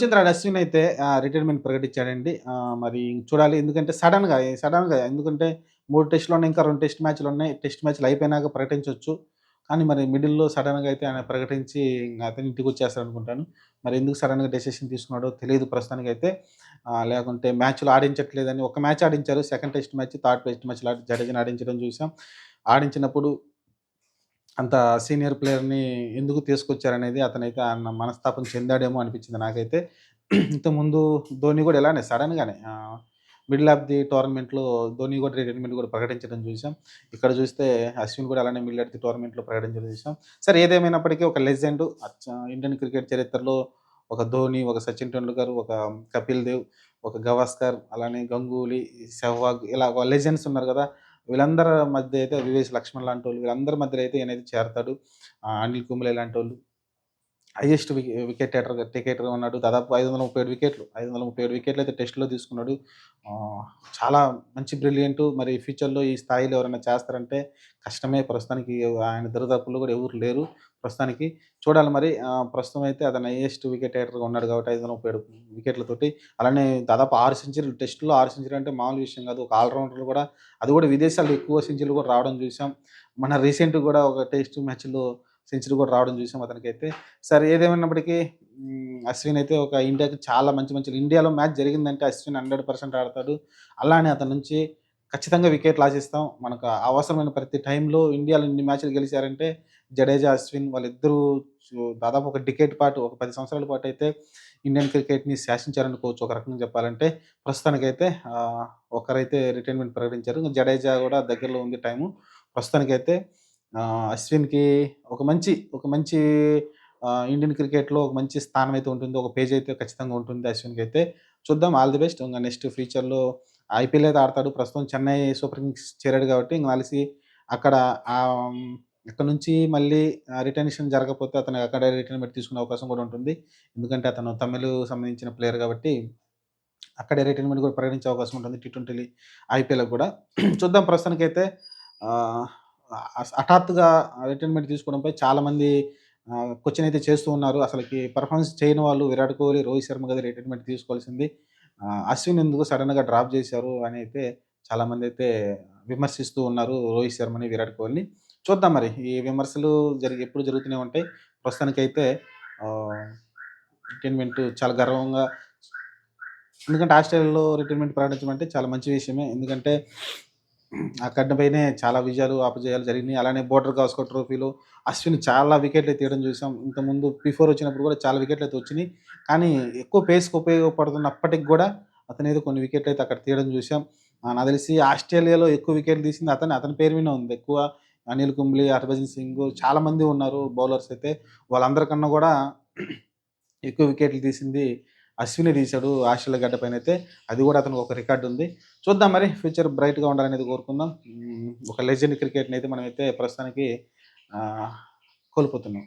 రవిచంద్ర అశ్విన్ అయితే రిటైర్మెంట్ ప్రకటించాడండి. మరి చూడాలి. ఎందుకంటే సడన్గా సడన్గా ఎందుకంటే మూడు టెస్టులు ఉన్నాయి ఇంకా రెండు టెస్ట్ మ్యాచ్లు ఉన్నాయి టెస్ట్ మ్యాచ్లు అయిపోయినాక ప్రకటించవచ్చు కానీ మరి మిడిల్లో సడన్గా అయితే ఆయన ప్రకటించి అతని ఇంటికి వచ్చేస్తారు అనుకుంటాను. మరి ఎందుకు సడన్గా డెసిషన్ తీసుకున్నాడో తెలియదు ప్రస్తుతానికి అయితే. లేకుంటే మ్యాచ్లు ఆడించట్లేదని ఒక match ఆడించారు. Second test match third test match జడేజాని ఆడించడం చూసాం. ఆడించినప్పుడు అంత సీనియర్ ప్లేయర్ని ఎందుకు తీసుకొచ్చారనేది అతనైతే ఆయన మనస్తాపం చెందాడేమో అనిపించింది నాకైతే. ఇంతకుముందు ధోని కూడా ఇలానే సడన్గానే మిడిల్ ఆఫ్ ది టోర్నమెంట్లో ధోని కూడా రిటైర్మెంట్ కూడా ప్రకటించడం చూసాం. ఇక్కడ చూస్తే అశ్విన్ కూడా అలానే మిడిల్ ఆఫ్ ది టోర్నమెంట్లో ప్రకటించడం చూసాం. సరే ఏదేమైనప్పటికీ ఒక లెజెండ్ ఇండియన్ క్రికెట్ చరిత్రలో ఒక ధోని ఒక సచిన్ టెండూల్కర్ ఒక కపిల్ దేవ్ ఒక గవాస్కర్ అలానే గంగూలీ సెహ్వాగ్ ఇలా లెజెండ్స్ ఉన్నారు కదా వీళ్ళందరి మధ్య అయితే వివేస్ లక్ష్మణ్ లాంటి వాళ్ళు వీళ్ళందరి మధ్య అయితే ఈయనైతే చేరతాడు. అనిల్ కుంబ్లే లాంటి వాళ్ళు. హైయెస్ట్ వికెట్ టేటర్ టికెట్గా ఉన్నాడు. దాదాపు ఐదు వందల ముప్పై ఏడు వికెట్లు ఐదు వందల ముప్పై ఏడు వికెట్లు అయితే టెస్ట్లో తీసుకున్నాడు. చాలా మంచి బ్రిలియంట్. మరి ఫ్యూచర్లో ఈ స్థాయిలో ఎవరైనా చేస్తారంటే కష్టమే. ప్రస్తుతానికి ఆయన దరిదాపుల్లో కూడా ఎవరు లేరు. ప్రస్తుతానికి చూడాలి మరి. ప్రస్తుతం అయితే అతను హైయెస్ట్ వికెట్ టేటర్గా ఉన్నాడు కాబట్టి ఐదు వందల ముప్పై ఏడు వికెట్లతోటి. అలానే దాదాపు ఆరు సెంచరీలు టెస్టులో ఆరు సెంచరీ అంటే మామూలు విషయం కాదు. ఒక ఆల్రౌండర్లు కూడా అది కూడా విదేశాల్లో ఎక్కువ సెంచరీలు కూడా రావడం చూసాం. మన రీసెంట్ కూడా ఒక టెస్ట్ మ్యాచ్లో సెంచరీ కూడా రావడం చూసాం అతనికి అయితే సరే ఏదేమైనప్పటికీ అశ్విన్ అయితే ఒక ఇండియాకి చాలా మంచి మంచి ఇండియాలో మ్యాచ్ జరిగిందంటే అశ్విన్ హండ్రెడ్ పర్సెంట్ ఆడతాడు. అలానే అతని నుంచి ఖచ్చితంగా వికెట్లు ఆశిస్తాం మనకు అవసరమైన ప్రతి టైంలో ఇండియాలో ఇన్ని మ్యాచ్లు గెలిచారంటే జడేజా అశ్విన్ వాళ్ళిద్దరూ దాదాపు ఒక డికేట్ పాటు ఒక పది సంవత్సరాల పాటు అయితే ఇండియన్ క్రికెట్ని శాసించారనుకోవచ్చు ఒక రకంగా చెప్పాలంటే ప్రస్తుతానికైతే ఒకరైతే రిటైర్మెంట్ ప్రకటించారు. ఇంకా జడేజా కూడా దగ్గరలో ఉంది టైము. ప్రస్తుతానికైతే అశ్విన్కి ఒక మంచి ఒక మంచి ఇండియన్ క్రికెట్లో ఒక మంచి స్థానం అయితే ఉంటుంది. ఒక పేజ్ అయితే ఖచ్చితంగా ఉంటుంది అశ్విన్కి అయితే చూద్దాం. All the best. ఇంకా నెక్స్ట్ ఫ్యూచర్లో ఐపీఎల్ అయితే ఆడతాడు. ప్రస్తుతం చెన్నై సూపర్ కింగ్స్ చేరాడు కాబట్టి ఇంకా కలిసి అక్కడ ఇక్కడ నుంచి మళ్ళీ రిటర్నేషన్ జరగకపోతే అతను అక్కడ రిటైర్మెంట్ తీసుకునే అవకాశం కూడా ఉంటుంది. ఎందుకంటే అతను తమిళ్ సంబంధించిన ప్లేయర్ కాబట్టి అక్కడే రిటైర్మెంట్ కూడా ప్రకటించే అవకాశం ఉంటుంది టీ ట్వంటీ ఐపీఎల్ కూడా. చూద్దాం ప్రస్తుతానికైతే హఠాత్తుగా రిటైర్మెంట్ తీసుకోవడంపై చాలామంది క్వశ్చన్ అయితే చేస్తూ ఉన్నారు. అసలుకి పర్ఫార్మెన్స్ చేయని వాళ్ళు విరాట్ కోహ్లీ రోహిత్ శర్మ కదా రిటైర్మెంట్ తీసుకోవాల్సింది. అశ్విన్ ఎందుకు సడన్గా డ్రాప్ చేశారు అని అయితే చాలామంది అయితే విమర్శిస్తూ ఉన్నారు రోహిత్ శర్మని విరాట్ కోహ్లీని. చూద్దాం మరి. ఈ విమర్శలు జరిగి ఎప్పుడు జరుగుతూనే ఉంటాయి. ప్రస్తుతానికైతే రిటైర్మెంట్ చాలా గర్వంగా ఎందుకంటే ఆస్ట్రేలియాలో రిటైర్మెంట్ ప్రకటించడం అంటే చాలా మంచి విషయమే. ఎందుకంటే ఆ పైనే చాలా విజయాలు అపజయాలు జరిగినాయి. అలానే బోర్డర్ గాస్కో ట్రోఫీలో అశ్విన్ చాలా వికెట్లు తీయడం చూసాం. ఇంతకుముందు బిఫోర్ వచ్చినప్పుడు కూడా చాలా వికెట్లు అయితే వచ్చినాయి. కానీ ఎక్కువ పేస్కి ఉపయోగపడుతున్నప్పటికి కూడా అతను ఏదో కొన్ని వికెట్లు అయితే అక్కడ తీయడం చూసాం. నాకు తెలిసి ఆస్ట్రేలియాలో ఎక్కువ వికెట్లు తీసింది అతను. అతని పేరు మీద ఉంది ఎక్కువ. అనిల్ కుంబ్లీ హర్భజన్ సింగ్ చాలామంది ఉన్నారు బౌలర్స్ అయితే. వాళ్ళందరికన్నా కూడా ఎక్కువ వికెట్లు తీసింది అశ్విని తీశాడు ఆస్ట్రేలియా గడ్డ పైన అయితే. అది కూడా అతనికి ఒక రికార్డు ఉంది. చూద్దాం మరి ఫ్యూచర్ బ్రైట్గా ఉండాలనేది కోరుకుందాం. ఒక లెజెండ్ క్రికెట్ని అయితే మనమైతే ప్రస్తుతానికి కోల్పోతున్నాం.